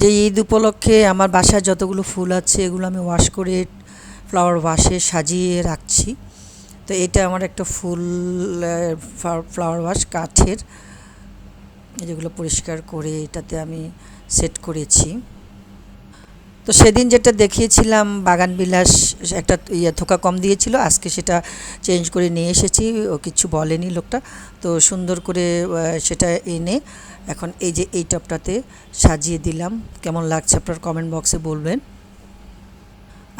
যে ঈদ উপলক্ষে আমার বাসায় যতগুলো ফুল আছে, এগুলো আমি ওয়াশ করে ফ্লাওয়ার ওয়াশে সাজিয়ে রাখছি। তো এটা আমার একটা ফুল ফ্লাওয়ার ওয়াশ কাঠের, যেগুলো পরিষ্কার করে এটাতে আমি সেট করেছি। তো সেদিন যেটা দেখিয়েছিলাম, বাগান বিলাস একটা ইয়ে থোকা কম দিয়েছিল, আজকে সেটা চেঞ্জ করে নিয়ে এসেছি, ও কিছু বলেনি লোকটা, তো সুন্দর করে সেটা এনে এখন এই যে এই টপটাতে সাজিয়ে দিলাম, কেমন লাগছে আপনার কমেন্ট বক্সে বলবেন।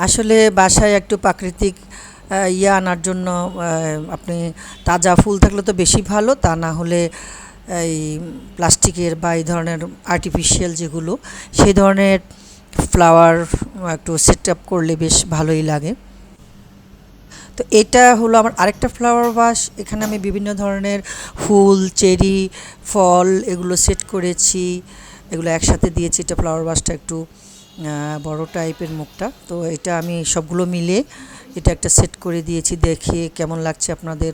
আসলে বাসায় একটু প্রাকৃতিক ইয়ে আনার জন্য আপনি তাজা ফুল থাকলে তো বেশি ভালো, তা না হলে এই প্লাস্টিকের বা এই ধরনের আর্টিফিশিয়াল যেগুলো সেই ধরনের ফ্লাওয়ার একটু সেট আপ করলে বেশ ভালোই লাগে। তো এটা হলো আমার আরেকটা ফ্লাওয়ার বাস এখানে আমি বিভিন্ন ধরনের ফুল, চেরি, ফল এগুলো সেট করেছি। এগুলো একসাথে দিয়েছি। এটা ফ্লাওয়ার বাসটা একটু বড় টাইপের মুখটা। তো এটা আমি সবগুলো মিলে এটা একটা সেট করে দিয়েছি। দেখে কেমন লাগছে আপনাদের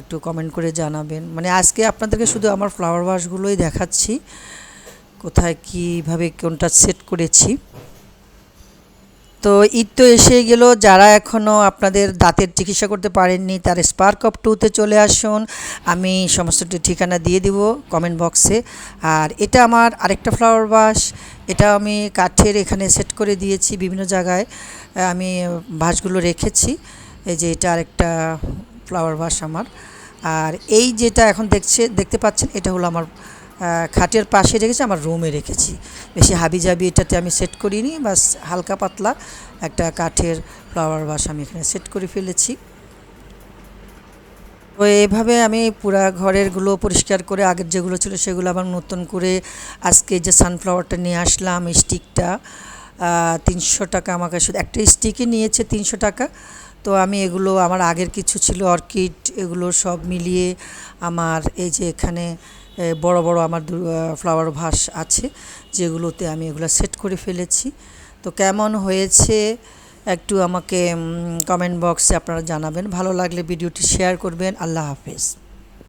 একটু কমেন্ট করে জানাবেন। মানে আজকে আপনাদেরকে শুধু আমার ফ্লাওয়ার বাসগুলোই দেখাচ্ছি। কোথায় কীভাবে কোনটা সেট করেছি। তো ঈদ তো এসে গেল, যারা এখনও আপনাদের দাঁতের চিকিৎসা করতে পারেননি, তার স্পার্ক অফ টুতে চলে আসুন, আমি সমস্তটি ঠিকানা দিয়ে দিব কমেন্ট বক্সে আর এটা আমার আরেকটা ফ্লাওয়ার বাস এটা আমি কাঠের এখানে সেট করে দিয়েছি বিভিন্ন জায়গায়, আমি বাসগুলো রেখেছি, এই যে এটা আরেকটা ফ্লাওয়ার বাস আমার। আর এই যেটা এখন দেখছে, দেখতে পাচ্ছেন, এটা হলো আমার খাটের পাশে রেখেছি, আমার রুমে রেখেছি। বেশি হাবি জাবি এটাতে আমি সেট করিনি, বাস হালকা পাতলা একটা কাঠের ফ্লাওয়ার বাস আমি এখানে সেট করে ফেলেছি। তো এভাবে আমি পুরা ঘরেরগুলো পরিষ্কার করে, আগের যেগুলো ছিল সেগুলো আবার নতুন করে আজকে যে সানফ্লাওয়ারটা নিয়ে আসলাম স্টিকটা তিনশো টাকা আমাকে শুধু একটা স্টিকই নিয়েছে তিনশো টাকা। তো আমি এগুলো, আমার আগের কিছু ছিল অর্কিড, এগুলো সব মিলিয়ে আমার এই যে এখানে বড় বড় আমার ফ্লাওয়ার ভাস আছে, যেগুলোতে আমি এগুলো সেট করে ফেলেছি। তো কেমন হয়েছে একটু আমাকে কমেন্ট বক্সে আপনারা জানাবেন। ভালো লাগলে ভিডিওটি শেয়ার করবেন। আল্লাহ হাফেজ।